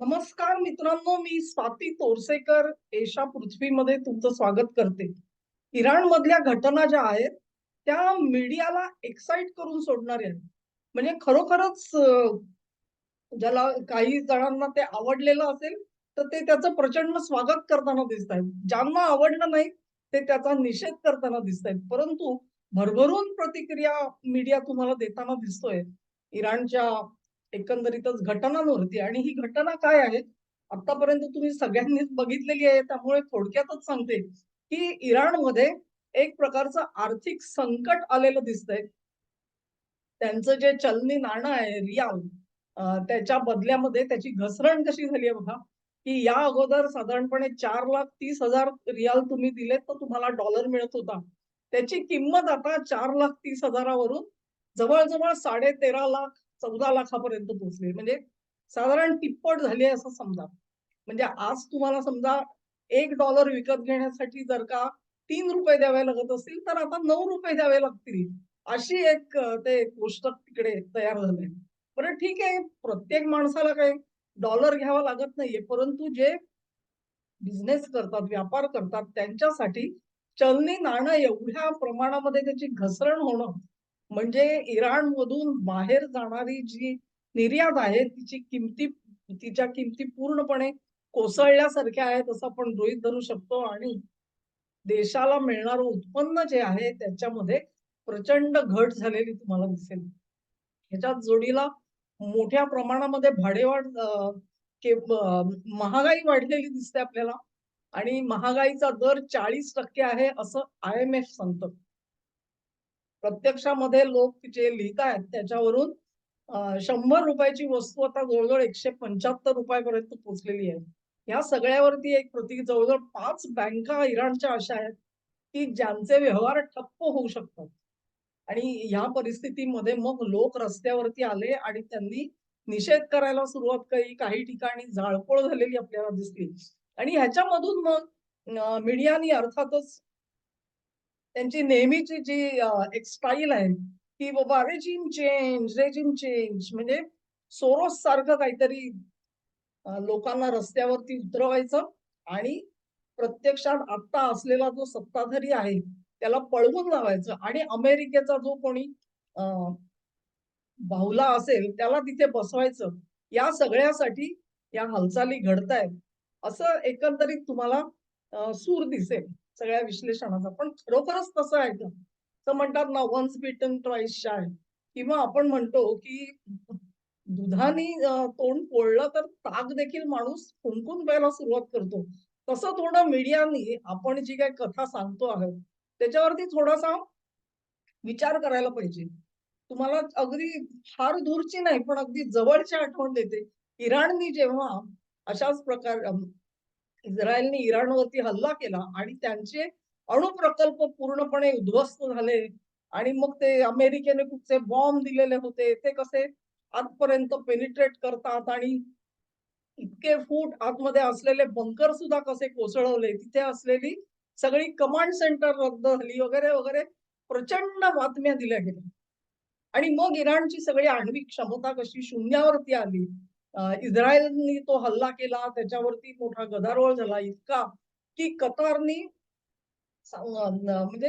नमस्कार मित्रांनो मी स्वाती तोरसेकर. एशा पृथ्वीमध्ये तुमचं स्वागत करते. इराण मधल्या घटना ज्या आहेत त्या मीडियाला एक्साइट करून सोडणाऱ्या आहेत. म्हणजे खरोखरच ज्याला काही जणांना ते आवडलेलं असेल तर ते त्याचं प्रचंड स्वागत करताना दिसत आहेत. ज्यांना आवडलं नाही ते त्याचा निषेध करताना दिसत आहेत. परंतु भरभरून प्रतिक्रिया मीडिया तुम्हाला देताना दिसतोय. इराणच्या एकंदरीतच घटनांवरती. आणि ही घटना काय आहे? आतापर्यंत तुम्ही सगळ्यांनीच बघितलेली आहे. त्यामुळे थोडक्यातच सांगते की इराणमध्ये एक प्रकारचं आर्थिक संकट आलेलं दिसतंय. त्यांचं जे चलनी नाणं आहे रियाल त्याच्या बदल्यामध्ये त्याची घसरण कशी झाली आहे बघा. की या अगोदर साधारणपणे चार लाख तीस हजार रियाल तुम्ही दिले तर तुम्हाला डॉलर मिळत होता. त्याची किंमत आता चार लाख तीस हजारावरून जवळजवळ साडे तेरा लाख चौदा लाखापर्यंत पोहोचले. म्हणजे साधारण तिप्पट झाली आहे असं समजा. म्हणजे आज तुम्हाला समजा एक डॉलर विकत घेण्यासाठी जर का तीन रुपये द्यावे लागत असतील तर आता नऊ रुपये द्यावे लागतील. अशी एक ते कोष्टक तिकडे तयार झाले बरं ठीक आहे. प्रत्येक माणसाला काही डॉलर घ्यावा लागत नाहीये. परंतु जे बिझनेस करतात व्यापार करतात त्यांच्यासाठी चलनी नाणं एवढ्या प्रमाणामध्ये त्याची घसरण होणं म्हणजे इराण मधून बाहेर जाणारी जी निर्यात आहे तिची किमती तिच्या किमती पूर्णपणे कोसळल्यासारख्या आहेत असं आपण गृहीत धरू शकतो. आणि देशाला मिळणारं उत्पन्न जे आहे त्याच्यामध्ये प्रचंड घट झालेली तुम्हाला दिसेल. ह्याच्यात जोडीला मोठ्या प्रमाणामध्ये भाडेवाढ के- महागाई वाढलेली दिसते आपल्याला. आणि महागाईचा दर चाळीस टक्के आहे असं आय एम एफ सांगतं. प्रत्यक्षामध्ये लोक जे लिहित आहेत त्याच्यावरून शंभर रुपयाची वस्तू आता जवळजवळ एकशे पंच्याहत्तर रुपयापर्यंत पोहोचलेली आहे. या सगळ्यावरती एक प्रति जवळजवळ पाच बँका इराणच्या अशा आहेत की ज्यांचे व्यवहार ठप्प होऊ शकतात. आणि ह्या परिस्थितीमध्ये मग लोक रस्त्यावरती आले आणि त्यांनी निषेध करायला सुरुवात केली. काही ठिकाणी जाळपोळ झालेली आपल्याला दिसली. आणि ह्याच्यामधून मग मीडियानी अर्थातच त्यांची नेहमीची जी एक स्टाईल आहे की बाबा रेजिम चेंज रेजिम चेंज म्हणजे सोरोस सारखं काहीतरी लोकांना रस्त्यावरती उतरवायचं आणि प्रत्यक्षात आता असलेला जो सत्ताधारी आहे त्याला पळवून लावायचं. आणि अमेरिकेचा जो कोणी बाहुला असेल त्याला तिथे बसवायचं. या सगळ्यासाठी या हालचाली घडतायत. असं एकंदरीत तुम्हाला सूर दिसेल. सगळ्या विश्लेषणाचा. पण खरोखरच तसं आहे का तर म्हणतात ना वन्स बिटन ट्वाईस शाय किंवा आपण म्हणतो की दुधाने तोंड पोळलं तर ताक देखील माणूस फुंकून प्यायला सुरुवात करतो. तसं थोडं मीडियानी आपण जी काही कथा सांगतो आहोत त्याच्यावरती थोडासा विचार करायला पाहिजे. तुम्हाला अगदी फार दूरची नाही पण अगदी जवळची आठवण देते. इराणनी जेव्हा अशाच प्रकार इस्रायलने इराणवरती हल्ला केला आणि त्यांचे अणुप्रकल्प पूर्णपणे उद्ध्वस्त झाले. आणि मग ते अमेरिकेने कुठचे बॉम्ब दिलेले होते. ते कसे आतपर्यंत पेनिट्रेट करतात आणि इतके फूट आतमध्ये असलेले बंकर सुद्धा कसे कोसळवले. तिथे असलेली सगळी कमांड सेंटर रद्द झाली वगैरे वगैरे प्रचंड बातम्या दिल्या गेल्या. आणि मग इराणची सगळी आण्विक क्षमता कशी शून्यावरती आली. इस्रायलनी तो हल्ला केला त्याच्यावरती मोठा गदारोळ झाला इतका की कतारनी म्हणजे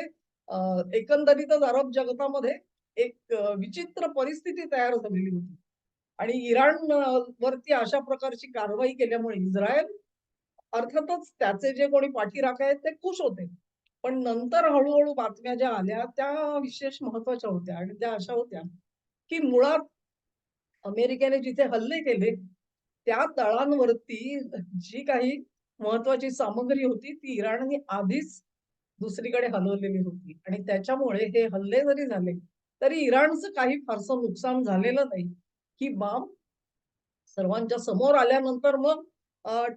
एकंदरीतच अरब जगतामध्ये एक विचित्र परिस्थिती तयार झालेली होती. आणि इराण वरती अशा प्रकारची कारवाई केल्यामुळे इस्रायल अर्थातच त्याचे जे कोणी पाठीराखे आहेत ते खुश होते. पण नंतर हळूहळू बातम्या ज्या आल्या त्या विशेष महत्त्वाच्या होत्या आणि त्या अशा होत्या की मुळात अमेरिकेने जिथे हल्ले केले त्या तळांवरती जी काही महत्वाची सामग्री होती ती इराणने आधीच दुसरीकडे हलवलेली होती. आणि त्याच्यामुळे हे हल्ले जरी झाले तरी इराणचं काही फारसं नुकसान झालेलं नाही. ही बाब सर्वांच्या समोर आल्यानंतर मग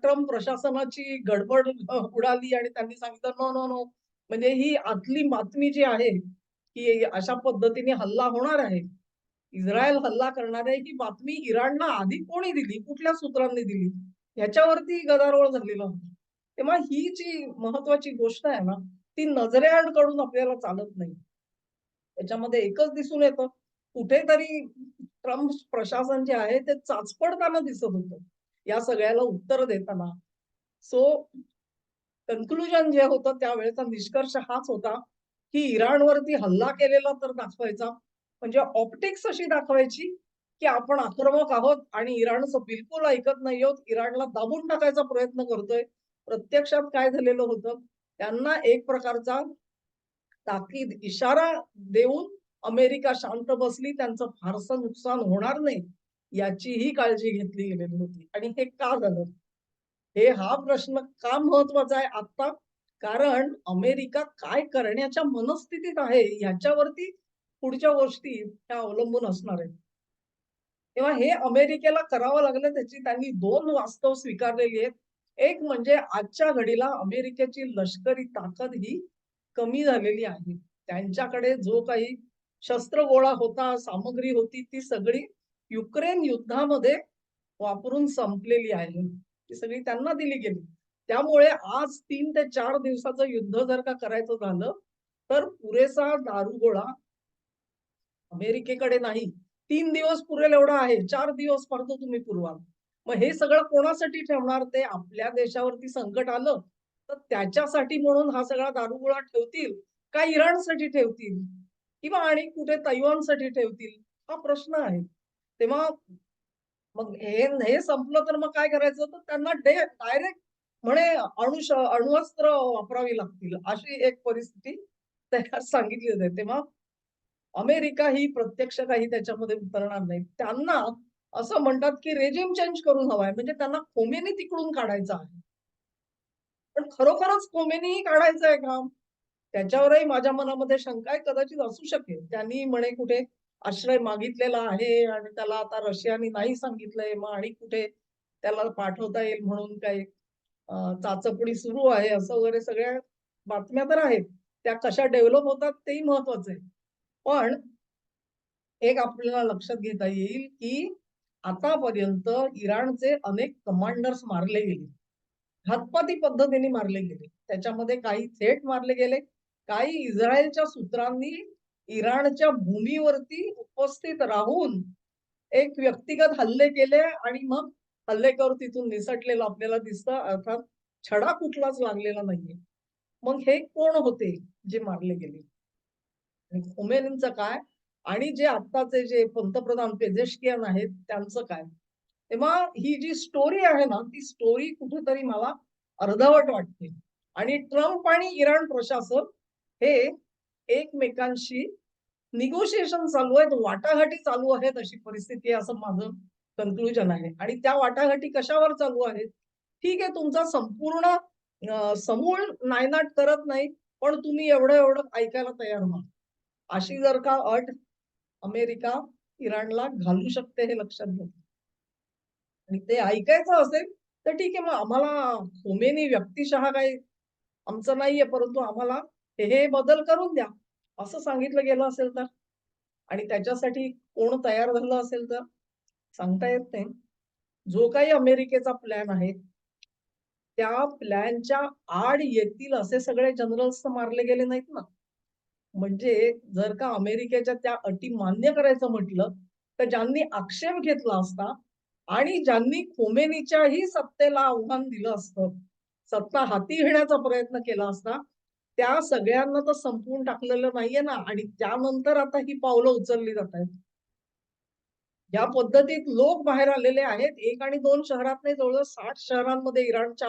ट्रम्प प्रशासनाची गडबड उडाली आणि त्यांनी सांगितलं नो नो नो. म्हणजे ही आतली बातमी जी आहे की अशा पद्धतीने हल्ला होणार आहे. इस्रायल हल्ला करणार आहे ही बातमी इराणला आधी कोणी दिली? कुठल्या सूत्रांनी दिली? ह्याच्यावरती गदारोळ झालेला होता. तेव्हा ही जी महत्वाची गोष्ट आहे ना ती नजरेआडकडून आपल्याला चालत नाही. त्याच्यामध्ये एकच दिसून येतं. कुठेतरी ट्रम्प प्रशासन जे आहे ते चाचपडताना दिसत होतं. या सगळ्याला उत्तर देताना. सो कन्क्लुजन जे होतं त्यावेळेचा निष्कर्ष हाच होता की इराणवरती हल्ला केलेला तर दाखवायचा. म्हणजे ऑप्टिक्स अशी दाखवायची की आपण आक्रमक आहोत आणि इराणचं बिलकुल ऐकत नाही आहोत. इराणला दाबून टाकायचा प्रयत्न करतोय. प्रत्यक्षात काय झालेलं होतं? त्यांना एक प्रकारचा ताकीद इशारा देऊन अमेरिका शांत बसली. त्यांचं फारसं नुकसान होणार नाही याचीही काळजी घेतली गेलेली होती. आणि हे का झालं? हे हा प्रश्न का महत्त्वाचा आहे आता कारण अमेरिका काय करण्याच्या मनस्थितीत आहे याच्यावरती पुढच्या गोष्टी त्या अवलंबून असणार आहेत. तेव्हा हे अमेरिकेला करावं लागलं त्याची त्यांनी दोन वास्तव स्वीकारलेली आहेत. एक म्हणजे आजच्या घडीला अमेरिकेची लष्करी ताकद ही कमी झालेली आहे. त्यांच्याकडे जो काही शस्त्र गोळा होता सामग्री होती ती सगळी युक्रेन युद्धामध्ये वापरून संपलेली आहे. ती सगळी त्यांना दिली गेली. त्यामुळे आज तीन ते चार दिवसाचं युद्ध जर का करायचं झालं तर पुरेसा दारुगोळा अमेरिकेकडे नाही. तीन दिवस पुरेल एवढा आहे. चार दिवस पडतो तुम्ही पुरवाल. मग हे सगळं कोणासाठी ठेवणार? ते आपल्या देशावरती संकट आलं तर त्याच्यासाठी म्हणून हा सगळा दारुगोळा ठेवतील का इराणसाठी ठेवतील? किंवा आणि कुठे तैवानसाठी ठेवतील? हा प्रश्न आहे. तेव्हा मग हे हे संपलं तर मग काय करायचं? तर त्यांना डायरेक्ट म्हणे अणुश अणुअस्त्र वापरावी लागतील. अशी एक परिस्थिती सांगितली जाते तेव्हा अमेरिका ही प्रत्यक्ष काही त्याच्यामध्ये उतरणार नाही. त्यांना असं म्हणतात की रेजिम चेंज करून हवाय. म्हणजे त्यांना कोमेनी तिकडून काढायचं आहे. पण खरोखरच कोमेनीही काढायचं आहे का त्याच्यावरही माझ्या मनामध्ये शंका आहे. कदाचित असू शकेल. त्यांनी म्हणे कुठे आश्रय मागितलेला आहे आणि त्याला आता रशियाने नाही सांगितलंय. मग आणि कुठे त्याला पाठवता येईल म्हणून काही चाचपणी सुरू आहे असं वगैरे सगळ्या बातम्या तर आहेत. त्या कशा डेव्हलप होतात तेही महत्वाचं आहे. पण एक आपल्याला लक्षात घेता येईल की आतापर्यंत इराणचे अनेक कमांडर्स मारले गेले. हातपाती पद्धतीने मारले गेले. त्याच्यामध्ये काही थेट मारले गेले. काही इस्रायलच्या सूत्रांनी इराणच्या भूमीवरती उपस्थित राहून एक व्यक्तिगत हल्ले केले आणि मग हल्लेकर तिथून निसटलेलं आपल्याला दिसतं. अर्थात छडा कुठलाच लागलेला नाहीये. मग हे कोण होते जे मारले गेले? खोमेनींचं काय? आणि जे आत्ताचे जे पंतप्रधान पेजेशकियान आहेत त्यांचं काय? तेव्हा ही जी स्टोरी आहे ना ती स्टोरी कुठेतरी मला अर्धवट वाटते. आणि ट्रम्प आणि इराण प्रशासन हे एकमेकांशी निगोशिएशन चालू आहेत वाटाघाटी चालू आहेत अशी परिस्थिती आहे असं माझं कन्क्लुजन आहे. आणि त्या वाटाघाटी कशावर चालू आहेत? ठीक आहे तुमचा संपूर्ण समूळ नायनाट करत नाही पण तुम्ही एवढं एवढं ऐकायला तयार व्हा. अशी जर का अट अमेरिका इराणला घालू शकते हे लक्षात घेऊन. आणि ते ऐकायचं असेल तर ठीक आहे मग आम्हाला होमेनी व्यक्तिशः काही आमचं नाहीये परंतु आम्हाला हे बदल करून द्या. असं सांगितलं गेलं असेल तर. आणि त्याच्यासाठी कोण तयार झालं असेल तर सांगता येत नाही. जो काही अमेरिकेचा प्लॅन आहे त्या प्लॅनच्या आड येतील असे सगळे जनरल्स मारले गेले नाहीत ना. म्हणजे जर का अमेरिकेच्या त्या अटी मान्य करायचं म्हटलं तर ज्यांनी आक्षेप घेतला असता आणि ज्यांनी खोमेनीच्याही सत्तेला आव्हान दिलं असतं सत्ता हाती घेण्याचा प्रयत्न केला असता त्या सगळ्यांना तर संपवून टाकलेलं नाहीये ना. आणि त्यानंतर आता ही पावलं उचलली जात आहेत. या पद्धतीत लोक बाहेर आलेले आहेत. एक आणि दोन शहरात नाही जवळजवळ साठ शहरांमध्ये इराणच्या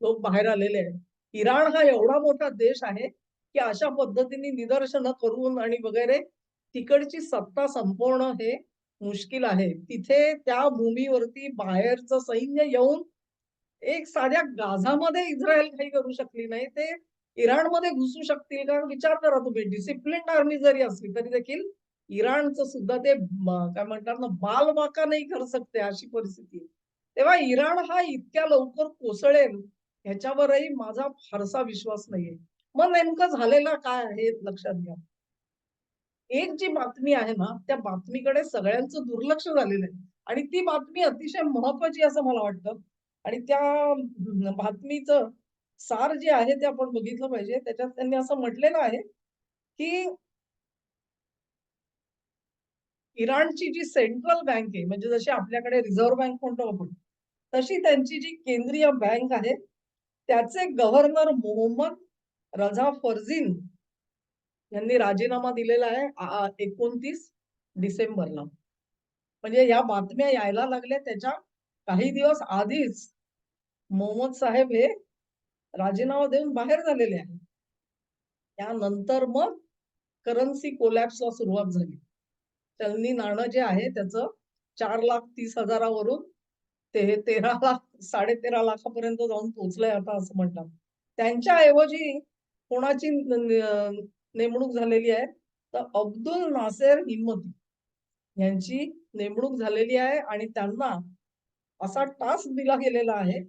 लोक बाहेर आलेले आहेत. इराण हा एवढा मोठा देश आहे की अशा पद्धतीने निदर्शनं करून आणि वगैरे तिकडची सत्ता संपवणं हे मुश्किल आहे. तिथे त्या भूमीवरती बाहेरचं सैन्य येऊन एक साध्या गाझामध्ये इस्रायल काही करू शकली नाही ते इराणमध्ये घुसू शकतील का? विचार करा तुम्ही. डिसिप्लिन आर्मी जरी असली तरी देखील इराणचं सुद्धा ते काय म्हणतात ना बालबाका नाही करू शकते अशी परिस्थिती तेव्हा इराण हा इतक्या लवकर कोसळेल ह्याच्यावरही माझा फारसा विश्वास नाहीये. मग नेमकं झालेलं काय आहे लक्षात घ्या. एक जी बातमी आहे ना त्या बातमीकडे सगळ्यांचं दुर्लक्ष झालेलं आहे. आणि ती बातमी अतिशय महत्वाची असं मला वाटतं. आणि त्या बातमीचं सार जे आहे ते आपण बघितलं पाहिजे. त्याच्यात त्यांनी असं म्हटलेलं आहे की इराणची जी सेंट्रल बँक आहे म्हणजे जशी आपल्याकडे रिझर्व्ह बँक म्हणतो आपण तशी त्यांची जी केंद्रीय बँक आहे त्याचे गव्हर्नर मोहम्मद रझा फर्जिन यांनी राजीनामा दिलेला आहे एकोणतीस डिसेंबरला. म्हणजे या बातम्या यायला लागल्या त्याच्या काही दिवस आधीच मोहम्मद साहेब हे राजीनामा देऊन बाहेर झालेले आहे त्यानंतर मग करन्सी कोलॅप्सला सुरुवात झाली. चलनी नाणं जे आहे त्याचं चार लाख तीस हजारावरून ते तेरा लाख साडे तेरा लाखापर्यंत जाऊन पोहोचलंय आता असं म्हणतात. त्यांच्या ऐवजी कोणाची नेमणूक झालेली आहे? तर अब्दुल नासेर हिम्मती यांची नेमणूक झालेली आहे आणि त्यांना असा टास्क दिला गेलेला आहे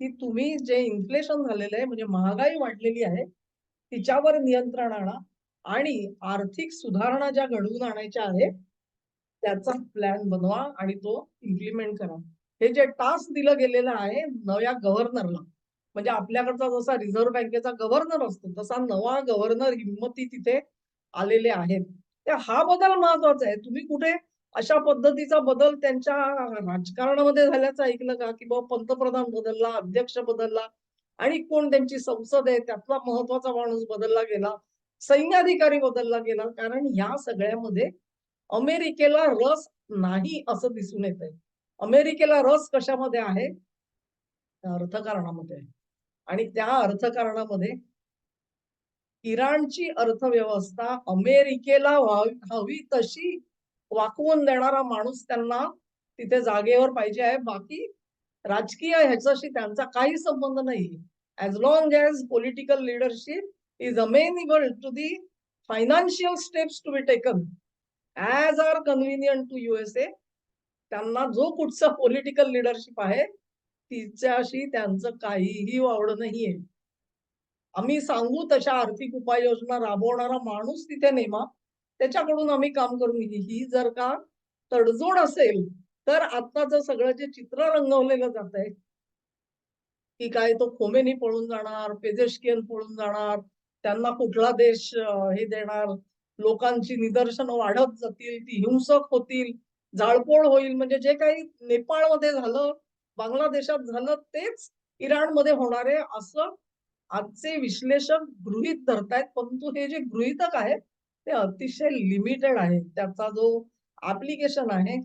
की तुम्ही जे इन्फ्लेशन झालेलं आहे म्हणजे महागाई वाढलेली आहे तिच्यावर नियंत्रण आणा आणि आर्थिक सुधारणा ज्या घडवून आणायच्या आहेत त्याचा प्लॅन बनवा आणि तो इम्प्लिमेंट करा. हे जे टास्क दिलं गेलेलं आहे नव्या गव्हर्नरला म्हणजे आपल्याकडचा जसा रिझर्व्ह बँकेचा गव्हर्नर असतो तसा नवा गव्हर्नर हिंमती तिथे आलेले आहेत. हा बदल महत्त्वाचा आहे. तुम्ही कुठे अशा पद्धतीचा बदल त्यांच्या राजकारणामध्ये झाल्याचं ऐकलं का? की बाबा पंतप्रधान बदलला अध्यक्ष बदलला आणि कोण त्यांची संसद आहे त्यातला महत्त्वाचा माणूस बदलला गेला सैन्याधिकारी बदलला गेला? कारण या सगळ्यामध्ये अमेरिकेला रस नाही असं दिसून येत आहे अमेरिकेला रस कशामध्ये आहे? अर्थकारणामध्ये आहे. आणि त्या अर्थकारणामध्ये इराणची अर्थव्यवस्था अमेरिकेला हवी तशी वाकवून देणारा माणूस त्यांना तिथे जागेवर पाहिजे आहे. बाकी राजकीय ह्याच्याशी त्यांचा काही संबंध नाही. As long as political leadership is amenable to the financial steps to be taken as are convenient to USA त्यांना जो कुठचा पॉलिटिकल लिडरशिप आहे तिच्याशी त्यांचं काहीही वावड नाहीये. आम्ही सांगू तशा आर्थिक उपाययोजना राबवणारा माणूस तिथे नेमा. त्याच्याकडून आम्ही काम करून ही जर का तडजोड असेल तर आत्ताच सगळं जे चित्र रंगवलेलं जात आहे की काय तो खोमेनी पळून जाणार पेजेशकियन पळून जाणार त्यांना कुठला देश हे देणार लोकांची निदर्शनं वाढत जातील ती हिंसक होतील जाळपोळ होईल म्हणजे जे काही नेपाळमध्ये झालं बांगलादेशात झालं तेच इराणमध्ये होणार आहे असं आजचे विश्लेषक गृहित धरतायत. परंतु हे जे गृहितक आहेत ते अतिशय लिमिटेड आहे. त्याचा जो ऍप्लिकेशन आहे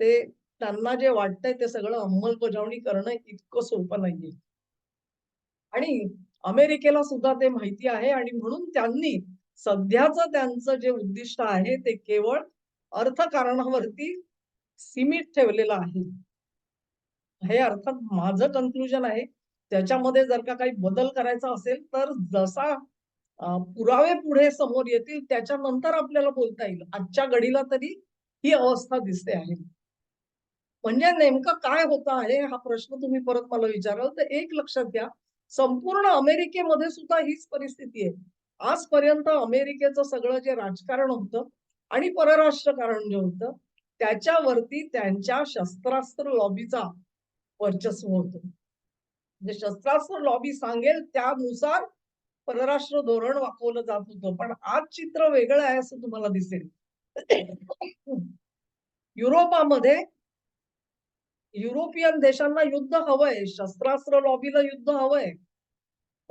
ते त्यांना जे वाटतंय ते सगळं अंमलबजावणी करणं इतकं सोपं नाहीये. आणि अमेरिकेला सुद्धा ते माहिती आहे आणि म्हणून त्यांनी सध्याचं त्यांचं जे उद्दिष्ट आहे ते केवळ अर्थकारणावरती सीमित ठेवलेलं आहे. हे अर्थात माझं कन्क्लुजन आहे. त्याच्यामध्ये जर का काही बदल करायचा असेल तर जसा पुरावे पुढे समोर येतील त्याच्यानंतर आपल्याला बोलता येईल. आजच्या घडीला तरी ही अवस्था दिसते आहे. म्हणजे नेमकं काय होत आहे हा प्रश्न तुम्ही परत मला विचाराल. तर एक लक्षात घ्या संपूर्ण अमेरिकेमध्ये सुद्धा हीच परिस्थिती आहे. आजपर्यंत अमेरिकेचं सगळं जे राजकारण होतं आणि परराष्ट्र कारण जे होतं त्याच्यावरती त्यांच्या शस्त्रास्त्र लॉबीचा वर्चस्व होतं. म्हणजे शस्त्रास्त्र लॉबी सांगेल त्यानुसार परराष्ट्र धोरण वाकवलं जात होतं. पण आज चित्र वेगळं आहे असं तुम्हाला दिसेल. युरोपामध्ये युरोपियन देशांना युद्ध हवंय. शस्त्रास्त्र लॉबीला युद्ध हवंय.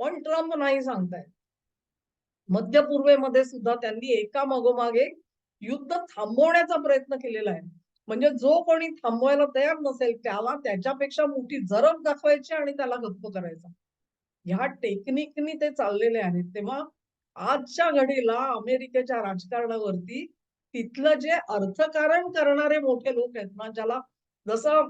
पण ट्रम्प नाही सांगताय. मध्य पूर्वेमध्ये सुद्धा त्यांनी एका मागोमागे युद्ध थांबवण्याचा प्रयत्न केलेला आहे. म्हणजे जो कोणी थांबवायला तयार नसेल त्याला त्याच्यापेक्षा मोठी जरब दाखवायची आणि त्याला गप्प करायचा. ह्या टेक्निकनी ते चाललेले आहेत. तेव्हा आजच्या घडीला अमेरिकेच्या राजकारणावरती तिथलं जे अर्थकारण करणारे मोठे लोक आहेत ना ज्याला जसं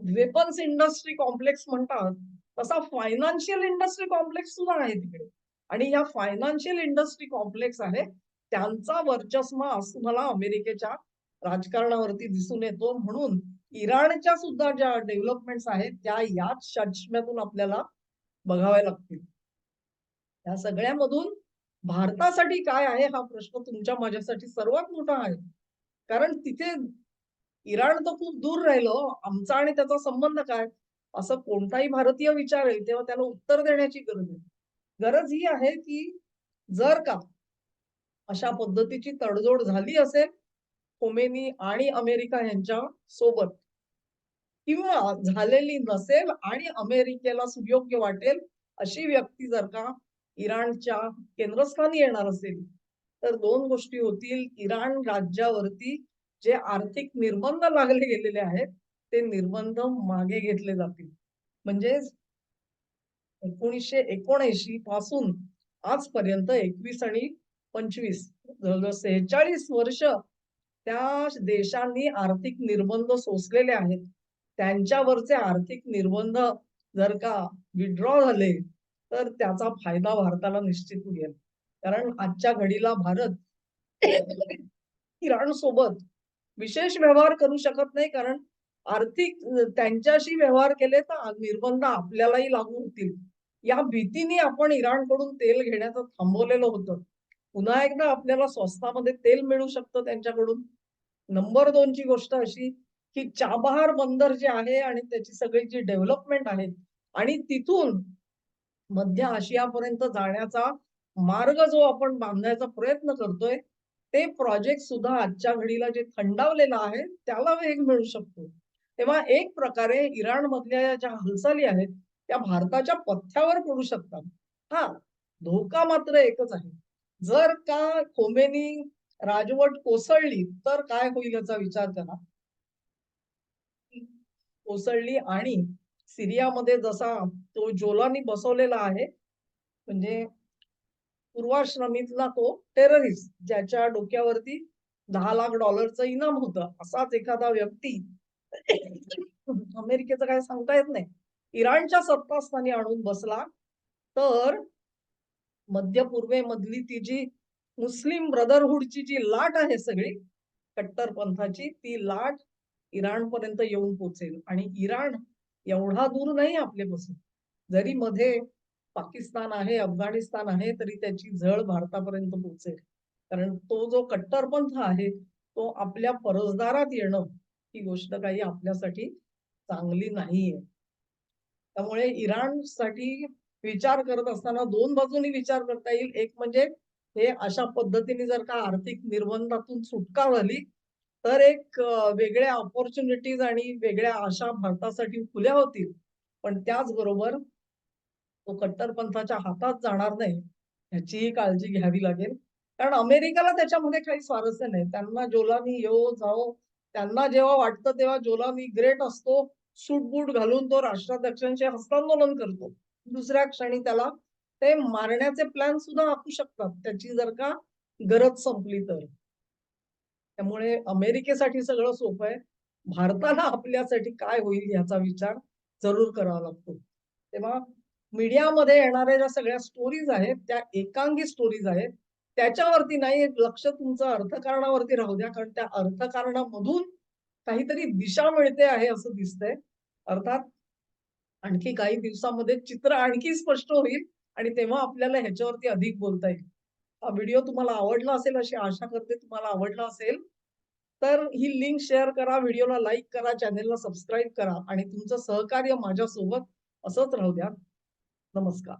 वेपन्स इंडस्ट्री कॉम्प्लेक्स म्हणतात तसा फायनान्शियल इंडस्ट्री कॉम्प्लेक्स सुद्धा आहे तिकडे. आणि या फायनान्शियल इंडस्ट्री कॉम्प्लेक्स आहे त्यांचा वर्चस्व आज तुम्हाला अमेरिकेच्या राजकारणावरती दिसून येतो. म्हणून इराणच्या सुद्धा ज्या डेव्हलपमेंट्स आहेत त्या याच चष्म्यातून आपल्याला बघाव्या लागतील. या सगळ्यामधून भारतासाठी काय आहे हा प्रश्न तुमच्या माझ्यासाठी सर्वात मोठा आहे. कारण तिथे इराण तर खूप दूर राहिलो. आमचा आणि त्याचा संबंध काय? असं कोणताही भारतीय विचारेल तेव्हा त्याला उत्तर देण्याची गरज आहे. गरज ही आहे की जर का अशा पद्धतीची तडजोड झाली असेल खोमेनी आणि अमेरिका यांच्या सोबत. किंवा झालेली नसेल आणि अमेरिकेला सुयोग्य वाटेल अशी व्यक्ती जर का इराणच्या केंद्रस्थानी येणार असेल तर दोन गोष्टी होतील. इराण राज्यावरती जे आर्थिक निर्बंध लागले गेलेले आहेत ते निर्बंध मागे घेतले जातील. म्हणजेच एकोणीसशे एकोणऐंशी पासून आजपर्यंत एकवीस आणि पंचवीस जवळजवळ सेहेचाळीस वर्ष त्या देशांनी आर्थिक निर्बंध सोसलेले आहेत. त्यांच्यावरचे आर्थिक निर्बंध जर का विड्रॉ झाले तर त्याचा फायदा भारताला निश्चित मिळेल. कारण आजच्या घडीला भारत इराण सोबत विशेष व्यवहार करू शकत नाही कारण आर्थिक त्यांच्याशी व्यवहार केले तर निर्बंध आपल्यालाही लागू होतील. या भीतीने आपण इराणकडून तेल घेण्याचं थांबवलेलं होतं. पुन्हा एकदा आपल्याला स्वस्तामध्ये तेल मिळू शकतं त्यांच्याकडून. नंबर दोनची गोष्ट अशी की चाबहार बंदर जे आहे आणि त्याची सगळी जी डेव्हलपमेंट आहे आणि तिथून मध्य आशियापर्यंत जाण्याचा मार्ग जो आपण बांधण्याचा प्रयत्न करतोय ते प्रोजेक्ट सुद्धा आजच्या घडीला जे थंडावलेलं आहे त्याला वेग मिळू शकतो. तेव्हा एक प्रकारे इराण मधल्या ज्या हालचाली आहेत त्या भारताच्या पथ्यावर पडू शकतात. हा धोका मात्र एकच आहे. जर का खोमेनी राजवट कोसळली तर काय होईल याचा विचार करा. कोसळली आणि सिरियामध्ये जसा तो जोलानी बसवलेला आहे म्हणजे पूर्वाश्रमीतला तो टेररिस्ट ज्याच्या डोक्यावरती दहा लाख डॉलरचं इनाम होतं असाच एखादा व्यक्ती अमेरिकेचं काय सांगता येत नाही. इराणच्या सत्तास्थानी आणून बसला तर मध्य पूर्वेमधली ती जी मुस्लिम ब्रदरहूडची जी लाट आहे सगळी कट्टरपंथाची ती लाट इराण पर्यंत येऊन पोचेल. आणि इराण एवढा दूर नाही आपल्यापासून. जरी मध्ये पाकिस्तान आहे अफगाणिस्तान आहे तरी त्याची झळ भारतापर्यंत पोहोचेल कारण तो जो कट्टरपंथ आहे तो आपल्या परसदारात येणं ही गोष्ट काही आपल्यासाठी चांगली नाहीये. त्यामुळे इराणसाठी विचार करत असताना दोन बाजूनी विचार करता येईल. एक म्हणजे हे अशा पद्धतीने जर का आर्थिक निर्बंधातून सुटका झाली तर एक वेगळ्या ऑपॉर्च्युनिटीज आणि वेगळ्या आशा भारतासाठी खुल्या होतील. पण त्याचबरोबर तो कट्टरपंथाच्या हातात जाणार नाही ह्याचीही काळजी घ्यावी लागेल. कारण अमेरिकेला त्याच्यामध्ये काही स्वारस्य नाही. त्यांना जोलानी यो जाओ त्यांना जेव्हा वाटतं तेव्हा जोलानी ग्रेट असतो सूटबूट घालून तो राष्ट्राध्यक्षांचे हस्तांदोलन करतो. दुसऱ्या क्षणी त्याला ते मारण्याचे प्लॅन सुद्धा आखू शकतात. त्याची जर का गरज संपली तर. त्यामुळे अमेरिकेसाठी सगळं सोपं आहे. भारताला आपल्यासाठी काय होईल याचा विचार जरूर करावा लागतो. तेव्हा मीडियामध्ये येणाऱ्या ज्या सगळ्या स्टोरीज आहेत त्या एकांगी स्टोरीज आहेत त्याच्यावरती नाही लक्ष तुमचं अर्थकारणावरती राहू द्या कारण त्या अर्थकारणामधून काहीतरी दिशा मिळते आहे असं दिसतंय. अर्थात आणखी काही दिवसामध्ये चित्र आणखी स्पष्ट होईल आणि तेव्हा आपल्याला ह्याच्यावरती अधिक बोलता येईल. हा व्हिडिओ तुम्हाला आवडला असेल अशी आशा करते तुम्हाला आवडला असेल तर ही लिंक शेअर करा व्हिडिओला लाईक करा चॅनेलला सबस्क्राईब करा आणि तुमचं सहकार्य माझ्यासोबत असंच राहू द्या. नमस्कार.